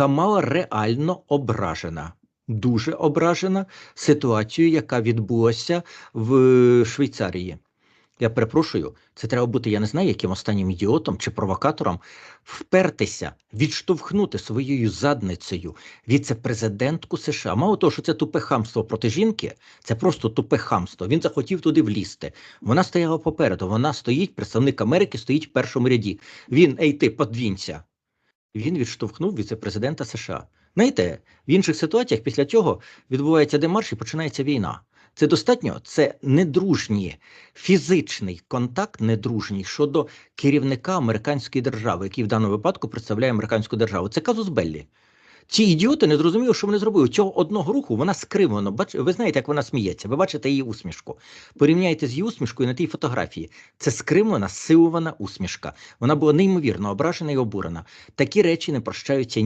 Камала реально ображена, дуже ображена ситуацією, яка відбулася в Швейцарії. Я перепрошую, це треба бути, я не знаю, яким останнім ідіотом чи провокатором, впертися, відштовхнути своєю задницею віце-президентку США. Мало того, що це тупе хамство проти жінки, це просто тупе хамство. Він захотів туди влізти. Вона стояла попереду. Вона стоїть, представник Америки стоїть в першому ряді. Він, ей ти, подвінься. Він відштовхнув віце-президента США. Знаєте, в інших ситуаціях після цього відбувається демарш і починається війна. Це достатньо, це недружній, фізичний контакт недружній щодо керівника американської держави, який в даному випадку представляє американську державу. Це казус Беллі. Ці ідіоти не зрозуміли, що вони зробили. Цього одного руху вона скривлено. Бач, ви знаєте, як вона сміється. Ви бачите її усмішку. Порівняйте з її усмішкою на тій фотографії. Це скривлена, силована усмішка. Вона була неймовірно ображена і обурена. Такі речі не прощаються